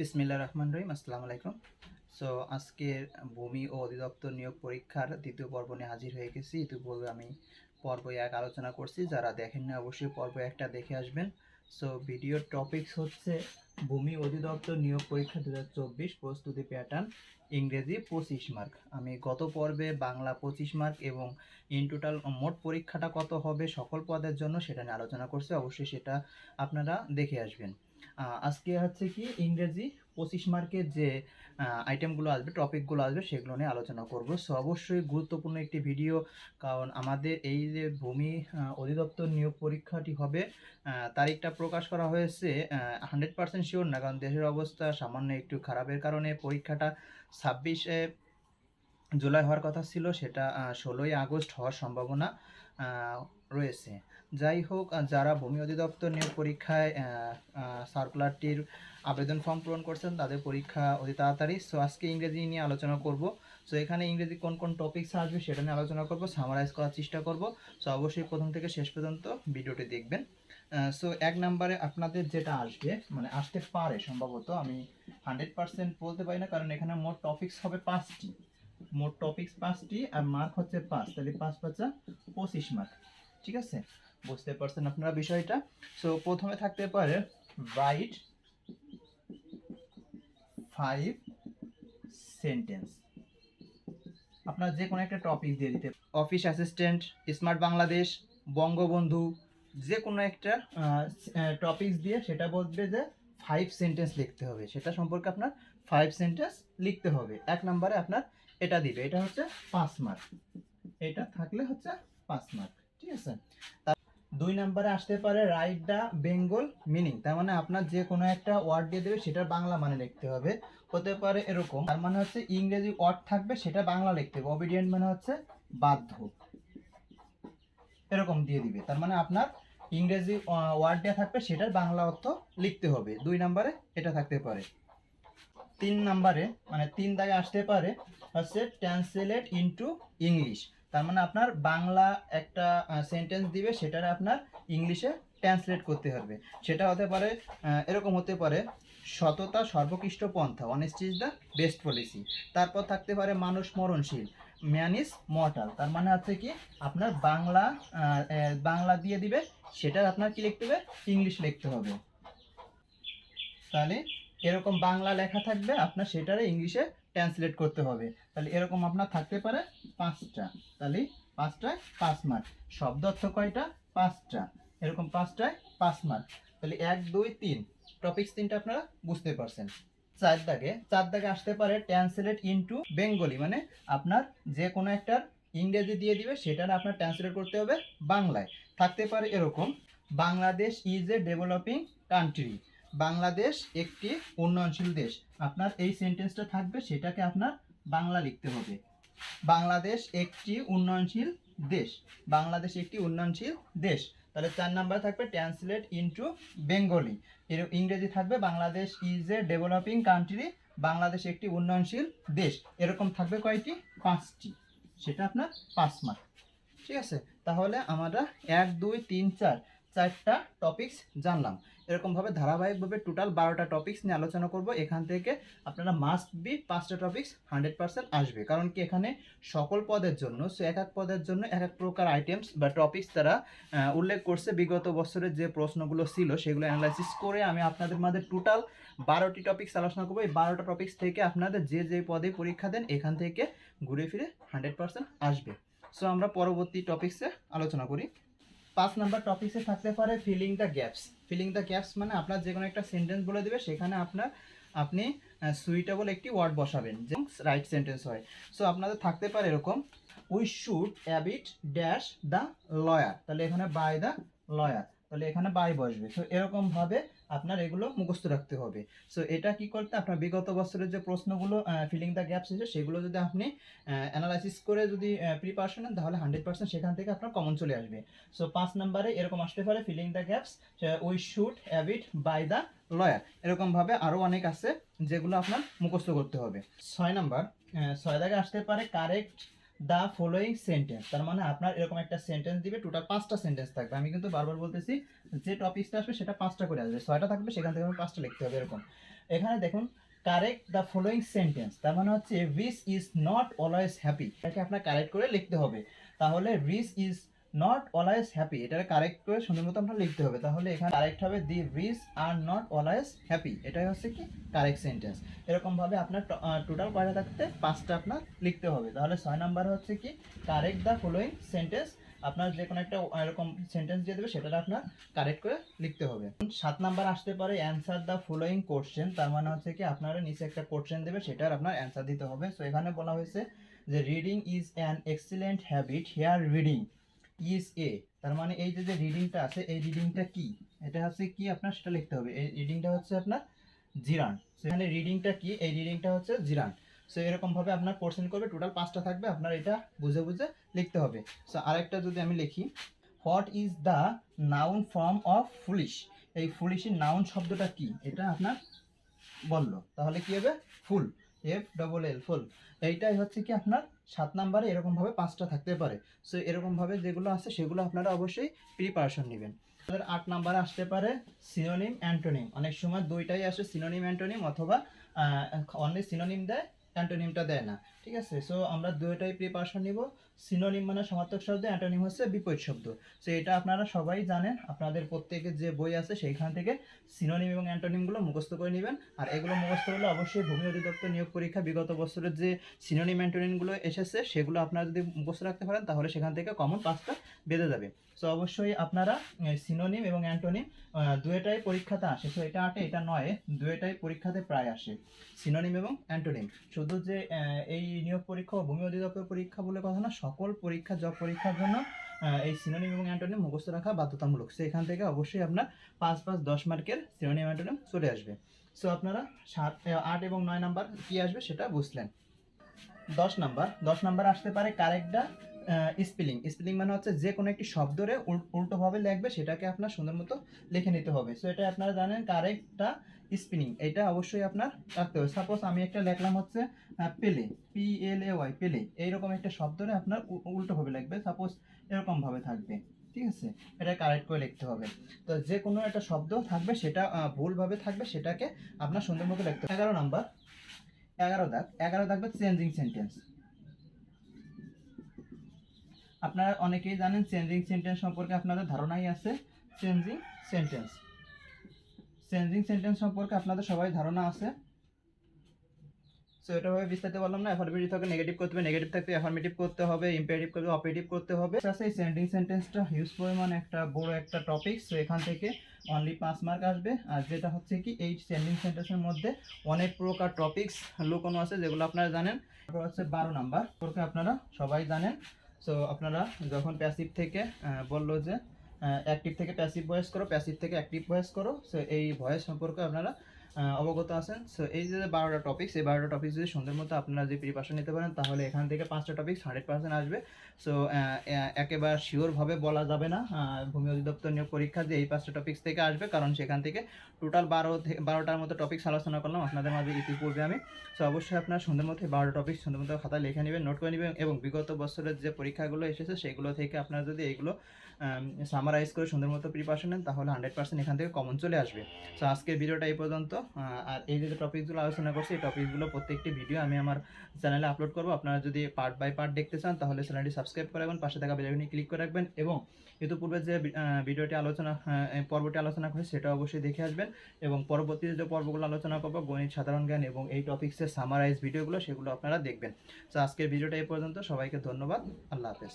বিসমিল্লা রহমান রহিম, আসসালামু আলাইকুম। সো আজকের ভূমি ও অধিদপ্তর নিয়োগ পরীক্ষার দ্বিতীয় পর্ব নিয়ে হাজির হয়ে গেছি। ইতিপূর্বে আমি পর্ব এক আলোচনা করছি। যারা দেখেননি, অবশ্যই পর্ব একটা দেখে আসবেন। সো ভিডিওর টপিকস হচ্ছে ভূমি অধিদপ্তর নিয়োগ পরীক্ষা দু প্রস্তুতি প্যাটার্ন ইংরেজি পঁচিশ মার্ক আমি গত পর্বে বাংলা পঁচিশ মার্ক এবং ইন টোটাল মোট পরীক্ষাটা কত হবে, সকল পদের জন্য সেটা নিয়ে আলোচনা করছি। অবশ্যই সেটা আপনারা দেখে আসবেন। আজকে হচ্ছে কি ইংরেজি পঁচিশ মার্কের যে আইটেমগুলো আসবে টপিকগুলো আসবে, সেগুলো নিয়ে আলোচনা করব। সো অবশ্যই গুরুত্বপূর্ণ একটি ভিডিও কারণ আমাদের এই যে ভূমি অধিদপ্তর নিয়োগ পরীক্ষাটি হবে তারিখটা প্রকাশ করা হয়েছে হান্ড্রেড পার্সেন্ট শিওর না, কারণ দেশের অবস্থা সামান্য একটু খারাপের কারণে পরীক্ষাটা ছাব্বিশে জুলাই হওয়ার কথা ছিল, সেটা ষোলোই আগস্ট হওয়ার সম্ভাবনা রয়েছে। যাই হোক যারা ভূমি অধিদপ্তর নিয়োগ পরীক্ষায় সার্কুলারটির আবেদন ফর্ম পূরণ করছেন, তাদের পরীক্ষা অতি তাড়াতাড়ি। সো আজকে ইংরেজি নিয়ে আলোচনা করব। সো এখানে ইংরেজি কোন কোন টপিকস আসবে সেটা নিয়ে আলোচনা করব সামারাইজ করার চেষ্টা করব। সো অবশ্যই প্রথম থেকে শেষ পর্যন্ত ভিডিওটি দেখবেন। সো এক নম্বরে আপনাদের যেটা আসবে মানে আসতে পারে সম্ভবত, আমি হান্ড্রেড পার্সেন্ট বলতে পারি না, কারণ এখানে মোট টপিকস হবে পাঁচটি। মোট টপিকস পাঁচটি আর মার্ক হচ্ছে পাঁচ, তাহলে পাঁচ পাঁচা পঁচিশ মার্ক ঠিক আছে? বুঝতে পারছেন আপনারা বিষয়টা? সো প্রথমে থাকতে পারে রাইট ফাইভ সেন্টেন্স আপনার যে কোনো একটা টপিক দিয়ে দিতে office assistant smart Bangladesh Bangabandhu, যে কোনো একটা টপিকস দিয়ে সেটা বলবে যে ফাইভ সেন্টেন্স লিখতে হবে। সেটা সম্পর্কে আপনার ফাইভ সেন্টেন্স লিখতে হবে। এক নম্বরে আপনার এটা দিবে, এটা হচ্ছে পাঁচ মার্ক এটা থাকলে হচ্ছে পাঁচ মার্ক ঠিক আছে? দুই নম্বরে আসতে পারে রাইট দ্য বেঙ্গল মিনিং তার মানে আপনার যে কোনো একটা ওয়ার্ড দিয়ে দেবে, সেটার বাংলা মানে লিখতে হবে। হতে পারে এরকম, তার মানে হচ্ছে ইংরেজি ওয়ার্ড থাকবে, সেটা বাংলা লিখতে হবে। অবিডিয়েন্ট মানে হচ্ছে বাধ্য। এরকম দিয়ে দিবে, তার মানে আপনার ইংরেজি ওয়ার্ড দেওয়া থাকবে, সেটার বাংলা অর্থ লিখতে হবে। দুই নাম্বারে এটা থাকতে পারে। তিন নম্বরে মানে তিন দাগে আসতে পারে হচ্ছে ট্রান্সলেট ইনটু ইংলিশ তার মানে আপনার বাংলা একটা সেন্টেন্স দিবে, সেটার আপনার ইংলিশে ট্রান্সলেট করতে হবে। সেটা হতে পারে এরকম হতে পারে, সততা সর্বোকৃষ্ট পন্থা honesty is the best policy তারপর থাকতে পারে, মানুষ মরণশীল ম্যান ইজ মর্টাল তার মানে হচ্ছে কি, আপনার বাংলা বাংলা দিয়ে দিবে, সেটা আপনার কি লিখতে হবে? ইংলিশ লিখতে হবে। তাহলে এরকম বাংলা লেখা থাকবে, আপনার সেটারে ইংলিশে ট্রান্সলেট করতে হবে। তাহলে এরকম আপনার থাকতে পারে পাঁচটা। তাহলে পাঁচটায় পাঁচ মার্ক শব্দ অর্থ কয়টা? পাঁচটা। এরকম পাঁচটায় পাঁচ মার্ক তাহলে এক, দুই, তিন। টপিকস তিনটা আপনারা বুঝতে পারছেন। চার দাগে। চার দাগে আসতে পারে ট্রান্সলেট ইনটু বেঙ্গলি মানে আপনার যে কোনো একটা ইংরেজি দিয়ে দিবে সেটা আপনার ট্রান্সলেট করতে হবে বাংলায়। থাকতে পারে এরকম, Bangladesh is a developing country Bangladesh একটি উন্নয়নশীল দেশ। আপনার এই সেন্টেন্সটা থাকবে, সেটাকে আপনার বাংলা লিখতে হবে। বাংলাদেশ একটি উন্নয়নশীল দেশ। বাংলাদেশ একটি উন্নয়নশীল দেশ। তাহলে চার নাম্বার থাকবে ট্রান্সলেট ইনটু বেঙ্গলি এর ইংরেজি থাকবে, Bangladesh is a developing country Bangladesh একটি উন্নয়নশীল দেশ। এরকম থাকবে কয়টি? পাঁচটি। সেটা আপনার পাঁচ মার্ক ঠিক আছে? তাহলে আমরা এক, দুই, তিন, চার চারটা টপিকস জানলাম। এরকমভাবে ধারাবাহিকভাবে টোটাল বারোটা টপিকস নিয়ে আলোচনা করব। এখান থেকে আপনারা মাস্ট বি পাঁচটা টপিকস হান্ড্রেড পার্সেন্ট আসবে। কারণ কি এখানে সকল পদের জন্য, সো এক এক পদের জন্য এক এক প্রকার আইটেমস বা টপিকস তারা উল্লেখ করছে। বিগত বছরের যে প্রশ্নগুলো ছিল, সেগুলো অ্যানালাইসিস করে আমি আপনাদের মাঝে টোটাল বারোটি টপিকস আলোচনা করব। এই বারোটা টপিকস থেকে আপনাদের যে যে পদে পরীক্ষা দেন, এখান থেকে ঘুরে ফিরে হান্ড্রেড পার্সেন্ট আসবে। সো আমরা পরবর্তী টপিক্সে আলোচনা করি। পাঁচ নাম্বার টপিকসে থাকতে পারে filling the gaps filling the gaps মানে আপনার যে কোনো একটা সেন্টেন্স বলে দেবে, সেখানে আপনার আপনি সুইটেবল একটি ওয়ার্ড বসাবেন, যে রাইট সেন্টেন্স হয়। সো আপনাদের থাকতে পারে এরকম we should abide dash the lawyer তাহলে এখানে বাই দ্য লয়ার তাহলে এখানে বাই বসবে। সো এরকমভাবে আপনার এগুলো মুখস্থ রাখতে হবে। সো এটা কি করতে, আপনার বিগত বছরের যে প্রশ্নগুলো ফিলিং দ্য গ্যাপস এসে সেগুলো যদি আপনি অ্যানালাইসিস করে যদি প্রিপারেশন নেন, তাহলে হান্ড্রেড পার্সেন্ট সেখান থেকে আপনার কমন চলে আসবে। সো পাঁচ নাম্বারে এরকম আসতে পারে filling the gaps we should abide by the lawyer এরকমভাবে আরও অনেক আছে যেগুলো আপনার মুখস্থ করতে হবে। ছয় নাম্বার ছয় দাগে আসতে পারে কারেক্ট দ্য ফলোয়িং সেন্টেন্স তার মানে আপনার এরকম একটা সেন্টেন্স দিবে টোটাল পাঁচটা সেন্টেন্স থাকবে। আমি কিন্তু বারবার বলতেছি, যে টপিকসটা আসবে সেটা পাঁচটা করে আসবে, ছয়টা থাকবে, সেখান থেকে আমার পাঁচটা লিখতে হবে, এরকম। এখানে দেখুন কারেক্ট দ্য ফলোয়িং সেন্টেন্স তার মানে হচ্ছে rich is not always happy এটাকে আপনার কারেক্ট করে লিখতে হবে। তাহলে rich is not always happy এটা কারেক্ট করে সুন্দর মতো আপনার লিখতে হবে। তাহলে এখানে কারেক্ট হবে the rich are not always happy এটাই হচ্ছে কি? কারেক্ট সেন্টেন্স এরকমভাবে আপনার টোটাল কয়টা থাকতে পাঁচটা আপনার লিখতে হবে। তাহলে ছয় নাম্বার হচ্ছে কি? কারেক্ট দ্য ফলোয়িং সেন্টেন্স আপনার যে কোনো একটা এরকম সেন্টেন্স দিয়ে দেবে সেটা আপনার কারেক্ট করে লিখতে হবে। সাত নাম্বার আসতে পারে অ্যান্সার দ্য ফলোয়িং কোশ্চেন তার মানে হচ্ছে কি? আপনারা নিচে একটা কোশ্চেন দেবে, সেটার আপনার অ্যান্সার দিতে হবে। সো এখানে বলা হয়েছে যে reading is an excellent habit here reading is a তার মানে এই যে রিডিংটা আছে, এই রিডিংটা কি? এটা হচ্ছে কি আপনার, সেটা লিখতে হবে। এই রিডিংটা হচ্ছে আপনার জিরান সেখানে রিডিংটা কি? এই রিডিংটা হচ্ছে জিরান সো এরকমভাবে আপনার কোশ্চেন করবে টোটাল পাঁচটা থাকবে, আপনার এটা বুঝে বুঝে লিখতে হবে। সো আরেকটা যদি আমি লিখি what is the noun form of foolish এই ফুলিশের নাউন শব্দটা কি? এটা আপনার বলল। তাহলে কি হবে? ফুল। এফ ডবল এল ফুল এইটাই হচ্ছে কি আপনার সাত নাম্বারে এরকমভাবে পাঁচটা থাকতে পারে। সো এরকমভাবে যেগুলো আছে, সেগুলো আপনারা অবশ্যই প্রিপারেশন নেবেন। তাদের আট নাম্বারে আসতে পারে সিনোনিম অ্যান্টোনিম অনেক সময় দুইটাই আসে সিনোনিম অ্যান্টোনিম অথবা অনলি সিনোনিম দেয়। অ্যান্টোনিমটা দেয় না, ঠিক আছে? সো আমরা দুইটাই প্রিপারেশন নিব। সিনোনিম মানে সমার্থক শব্দ, অ্যান্টোনিম হচ্ছে বিপরীত শব্দ। সো এটা আপনারা সবাই জানেন, আপনাদের প্রত্যেকের যে বই আছে সেইখান থেকে সিনোনিম এবং অ্যান্টোনিমগুলো মুখস্থ করে নেবেন। আর এগুলো মুখস্থ করলে অবশ্যই ভূমি অধিদপ্তর নিয়োগ পরীক্ষা বিগত বছরের যে সিনোনিম অ্যান্টোনিমগুলো এসেছে, সেগুলো আপনারা যদি মুখস্থ রাখতে পারেন, তাহলে সেখান থেকে কমন পাঁচটা বেঁধে যাবে। সো অবশ্যই আপনারা সিনোনিম এবং অ্যান্টোনিম দুয়েটাই পরীক্ষাতে আসে। সো এটা আটে, এটা নয় দুয়েটাই পরীক্ষাতে প্রায় আসে। সিনোনিম এবং অ্যান্টোনিম। শুধু যে এই নিয়োগ পরীক্ষা ও ভূমি অধিদপ্তর পরীক্ষা বলে কথা না, সকল পরীক্ষা, জব পরীক্ষার জন্য এই সিনোনিম এবং অ্যান্টোনিম মুখস্থ রাখা বাধ্যতামূলক। সেখান থেকে অবশ্যই আপনার পাঁচ পাঁচ দশ মার্কের সিনোনিম অ্যান্টোনিম চলে আসবে। সো আপনারা সাত আট এবং নয় নাম্বার কি আসবে সেটা বুঝলেন। দশ নাম্বার দশ নাম্বার আসতে পারে কারেক্টটা স্পেলিং স্পেলিং মানে হচ্ছে যে কোনো একটি শব্দরে উল- উল্টোভাবে লিখবে, সেটাকে আপনার সুন্দর মতো লিখে নিতে হবে। সো এটা আপনারা জানেন কারেক্টটা স্পিনিং এটা অবশ্যই আপনার রাখতে হবে। সাপোজ আমি একটা লিখলাম হচ্ছে পেলে পি এল এ ওয়াই পেলে এইরকম একটা শব্দরে আপনার উল্টোভাবে লিখবে। সাপোজ এরকমভাবে থাকবে। ঠিক আছে? এটা কারেক্ট করে লিখতে হবে। তো যে কোনো একটা শব্দ থাকবে, সেটা ভুলভাবে থাকবে, সেটাকে আপনার সুন্দর মতো লিখতে হবে। এগারো নাম্বার। এগারো দাগ। এগারো থাকবে চেঞ্জিং সেন্টেন্স আপনারা অনেকেই জানেন চেঞ্জিং সেন্টেন্স সম্পর্কে আপনাদের ধারণাই আছে। Changing sentence. চেঞ্জিং সেন্টেন্স সম্পর্কে আপনাদের সবাই ধারণা আছে। সো এটা ভাবে বিস্তারিত বললাম না অ্যাফার্মেটিভ থাকলে নেগেটিভ করতে হবে নেগেটিভ থাকলে অ্যাফার্মেটিভ করতে হবে ইম্পারেটিভ করতে অপারেটিভ করতে হবে। আচ্ছা এই সেন্টেন্সটা হিউজ পরিমাণ একটা বড় একটা টপিক সো এখান থেকে অনলি পাঁচ মার্ক আসবে। আর যেটা হচ্ছে কি, এই চেঞ্জিং সেন্টেন্সের মধ্যে অনেক প্রকার টপিক্স লুকোনো আছে, যেগুলো আপনারা জানেন। তারপর হচ্ছে বারো নাম্বার আপনারা সবাই জানেন। সো আপনারা যখন প্যাসিভ থেকে বলল যে অ্যাক্টিভ থেকে প্যাসিভ ভয়েস করো প্যাসিভ থেকে অ্যাক্টিভ ভয়েস করো সো এই ভয়েস সম্পর্কে আপনারা অবগত আছেন। সো এই যে বারোটা টপিক্স এই বারোটা টপিক যদি সুন্দর মতো আপনারা যদি প্রিপারেশন নিতে পারেন, তাহলে এখান থেকে পাঁচটা টপিক্স হান্ড্রেড পার্সেন্ট আসবে। সো একেবারে শিওরভাবে বলা যাবে না। ভূমি অধিদপ্তর নিয়োগ পরীক্ষা যে এই পাঁচটা টপিক্স থেকে আসবে, কারণ সেখান থেকে টোটাল বারো বারোটার মতো টপিক্স আলোচনা করলাম। আপনাদের মাঝে ইতিপূর্বে আমি। সো অবশ্যই আপনারা সুন্দর মতো বারোটা টপিক সুন্দর মতো খাতায় লিখে নেবেন নোট করে নেবেন এবং বিগত বছরের যে পরীক্ষাগুলো এসেছে, সেগুলো থেকে আপনারা যদি এইগুলো সামারাইজ করে সুন্দর মতো প্রিপারেশন নেন, তাহলে হান্ড্রেড পার্সেন্ট এখান থেকে কমন চলে আসবে। সো আজকের ভিডিওটা এই পর্যন্ত। আর এই যে টপিকগুলো আলোচনা করছি, এই টপিকগুলো প্রত্যেকটি ভিডিও আমি আমার চ্যানেলে আপলোড করব। আপনারা যদি পার্ট বাই পার্ট দেখতে চান, তাহলে চ্যানেলটি সাবস্ক্রাইব করে রাখবেন, পাশে থাকা বেলাইকনে ক্লিক করে রাখবেন এবং ইতিপূর্বে যে ভিডিওটি আলোচনা পর্বটি আলোচনা করেছি, সেটা অবশ্যই দেখে আসবেন এবং পরবর্তীতে যে পর্বগুলো আলোচনা করব, গণিত, সাধারণ জ্ঞান এবং এই টপিক্সের সামারাইজ ভিডিওগুলো সেগুলো আপনারা দেখবেন। তো আজকের ভিডিওটা এই পর্যন্ত। সবাইকে ধন্যবাদ। আল্লাহ হাফেজ।